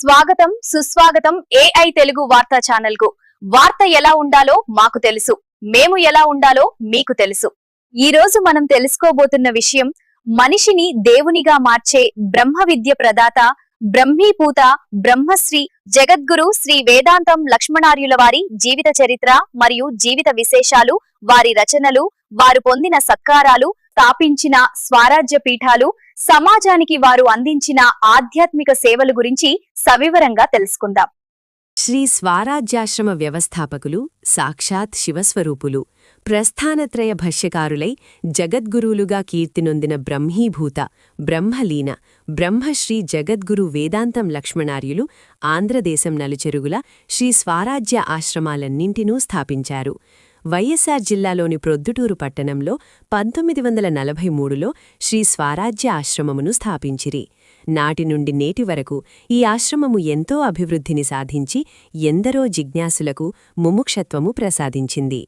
స్వాగతం సుస్వాగతం ఏఐ తెలుగు వార్తా ఛానల్కు వార్త ఎలా ఉండాలో మాకు తెలుసు. మేము ఎలా ఉండాలో మీకు తెలుసు. ఈ రోజు మనం తెలుసుకోబోతున్న విషయం మనిషిని దేవునిగా మార్చే బ్రహ్మ విద్య ప్రదాత బ్రహ్మీపూత బ్రహ్మశ్రీ జగద్గురు శ్రీ వేదాంతం లక్ష్మణార్యుల వారి జీవిత చరిత్ర మరియు జీవిత విశేషాలు వారి రచనలు వారు పొందిన సత్కారాలు స్థాపించిన స్వరాజ్య పీఠాలు సమాజానికి వారు అందించిన ఆధ్యాత్మిక సేవల గురించి సవివరంగా తెలుసుకుందాం. శ్రీ స్వారాజ్యాశ్రమ వ్యవస్థాపకులు సాక్షాత్ శివస్వరూపులు ప్రస్థానత్రయ భష్యకారులై జగద్గురువులుగా కీర్తినొందిన బ్రహ్మీభూత బ్రహ్మలీన బ్రహ్మశ్రీ జగద్గురు వేదాంతం లక్ష్మణార్యులు ఆంధ్రదేశం నలుచెరుగుల శ్రీ స్వారాజ్య ఆశ్రమాలన్నింటినూ స్థాపించారు. వైఎస్సార్ జిల్లాలోని ప్రొద్దుటూరు పట్టణంలో పంతొమ్మిది వందల నలభై మూడులో శ్రీ స్వారాజ్య ఆశ్రమమును స్థాపించిరి. నాటి నుండి నేటి వరకు ఈ ఆశ్రమము ఎంతో అభివృద్ధిని సాధించి ఎందరో జిజ్ఞాసులకు ముముక్షత్వము ప్రసాదించింది.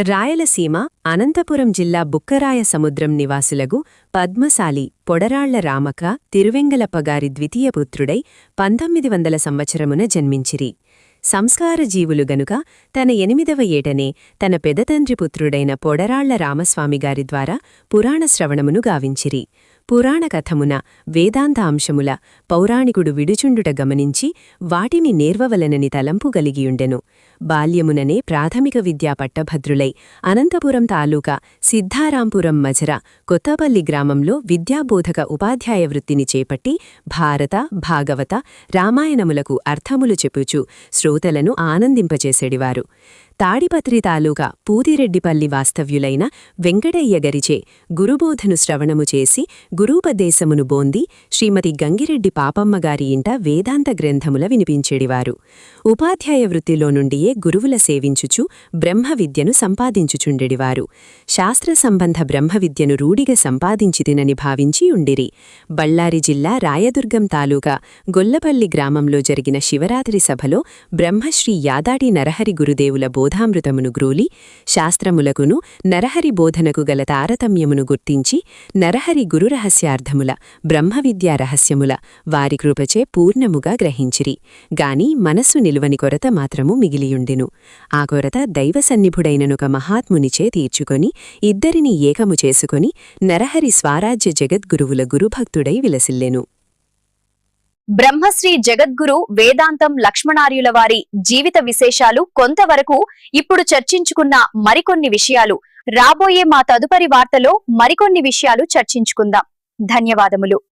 రాయలసీమ అనంతపురం జిల్లా బుక్కరాయ సముద్రం నివాసులకు పద్మశాలి పొడరాళ్ళ రామక తిరువెంగలప్పగారి ద్వితీయ పుత్రుడై పంతొమ్మిది వందల సంవత్సరమున జన్మించిరి. సంస్కార జీవులు గనుక తన ఎనిమిదవ ఏటనే తన పెదతండ్రి పుత్రుడైన పొడరాళ్ళ రామస్వామిగారి ద్వారా పురాణ శ్రవణమును గావించిరి. పురాణకథమున వేదాంత అంశముల పౌరాణికుడు విడుచుండుట గమనించి వాటిని నేర్వవలనని తలంపు గలిగియుండెను బాల్యముననే ప్రాథమిక విద్యా పట్టభద్రులై అనంతపురం తాలూకా సిద్ధారాంపురం మజర కొత్తపల్లి గ్రామంలో విద్యాబోధక ఉపాధ్యాయ వృత్తిని చేపట్టి భారత భాగవత రామాయణములకు అర్థములు చెప్పుచూ శ్రోతలను ఆనందింపచేసెడివారు. తాడిపత్రి తాలూకా పూదిరెడ్డిపల్లి వాస్తవ్యులైన వెంకటయ్య గరిచే గురుబోధను శ్రవణము చేసి గురూపదేశమును బోంది శ్రీమతి గంగిరెడ్డి పాపమ్మగారి ఇంట వేదాంత గ్రంథముల వినిపించేడివారు. ఉపాధ్యాయ వృత్తిలో నుండియే గురువుల సేవించుచు బ్రహ్మ విద్యను సంపాదించుచుండెడివారు. శాస్త్ర సంబంధ బ్రహ్మ విద్యను రూఢిగా సంపాదించితినని భావించి ఉండిరి. బళ్ళారి జిల్లా రాయదుర్గం తాలూకా గొల్లపల్లి గ్రామంలో జరిగిన శివరాత్రి సభలో బ్రహ్మశ్రీ యాదాటి నరహరి గురుదేవుల బోధామృతమును గ్రూలి శాస్త్రములకును నరహరి బోధనకు గల తారతమ్యమును గుర్తించి నరహరి గురురహస్యార్థముల బ్రహ్మవిద్యా రహస్యముల వారి కృపచే పూర్ణముగా గ్రహించిరి. గాని మనస్సు నిలువని కొరత మాత్రము మిగిలియుండెను. ఆ కొరత దైవసన్నిభుడైననొక మహాత్మునిచే తీర్చుకొని ఇద్దరిని ఏకము చేసుకొని నరహరి స్వారాజ్య జగద్గురువుల గురుభక్తుడై విలసిల్లెను. బ్రహ్మశ్రీ జగద్గురు వేదాంతం లక్ష్మణార్యుల వారి జీవిత విశేషాలు కొంతవరకు ఇప్పుడు చర్చించుకున్న మరికొన్ని విషయాలు. రాబోయే మా తదుపరి వార్తలో మరికొన్ని విషయాలు చర్చించుకుందాం. ధన్యవాదములు.